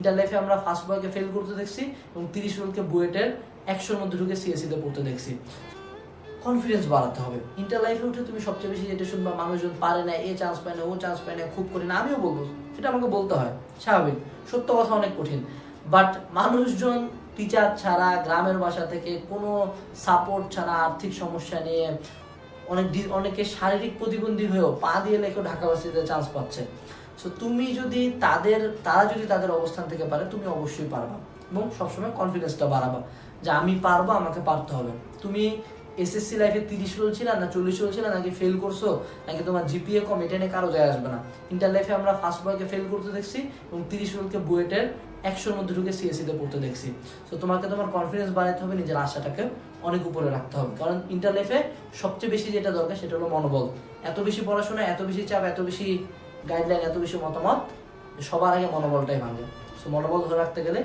Inter লাইফে আমরা first বয়কে ফেল করতে দেখছি এবং তিরিশ রোলকে বুয়েটের একশোর মধ্যে ঢুকে সিএসসি তে পড়তে দেখছি। কনফিডেন্স বাড়াতে হবে। ইন্টার লাইফে উঠে তুমি সবচেয়ে বেশি যেটা শুনবা, মানুষজন পারে না, এ চান্স পায় না, ও চান্স পায় না, খুব করে না, আমিও বলব, সেটা আমাকে বলতে হয়, স্বাভাবিক, সত্য কথা অনেক কঠিন। বাট মানুষজন টিচার ছাড়া, গ্রামের বাসা থেকে কোনো সাপোর্ট ছাড়া, আর্থিক সমস্যা নিয়ে অনেক, অনেকে শারীরিক প্রতিবন্ধী হয়েও পা দিয়ে লেখেও ঢাকা ভার্সিটিতে চান্স পাচ্ছে। সো তুমি যদি তাদের, তারা যদি তাদের অবস্থান থেকে পারে, তুমি অবশ্যই পারবা। এবং সবসময় কনফিডেন্সটা বাড়াবা যে আমি পারব, আমাকে পারতে হবে। তুমি এসএসসি লাইফে তিরিশ রোল ছিল না চল্লিশ রোল ছিল, নাকি ফেল করছ, নাকি তোমার জিপিএ কম, এটা নিয়ে কারও যায় আসবে না। ইন্টার লাইফে আমরা ফার্স্ট বয়কে ফেল করতে দেখছি, এবং তিরিশ রোলকে বুয়েটের একশোর মধ্যে ঢুকে সিএসসি তে পড়তে দেখছি। তো তোমাকে তোমার কনফিডেন্স বাড়াতে হবে, নিজের আশাটাকে অনেক উপরে রাখতে হবে। কারণ ইন্টার লাইফে সবচেয়ে বেশি যেটা দরকার, সেটা হলো মনোবল। এত বেশি পড়াশোনা, এত বেশি চাপ, এত বেশি গাইডলাইন এত বেশি মতামত সবার আগে মনোবলটাই ভাঙে। সো মনোবল ধরে রাখতে গেলে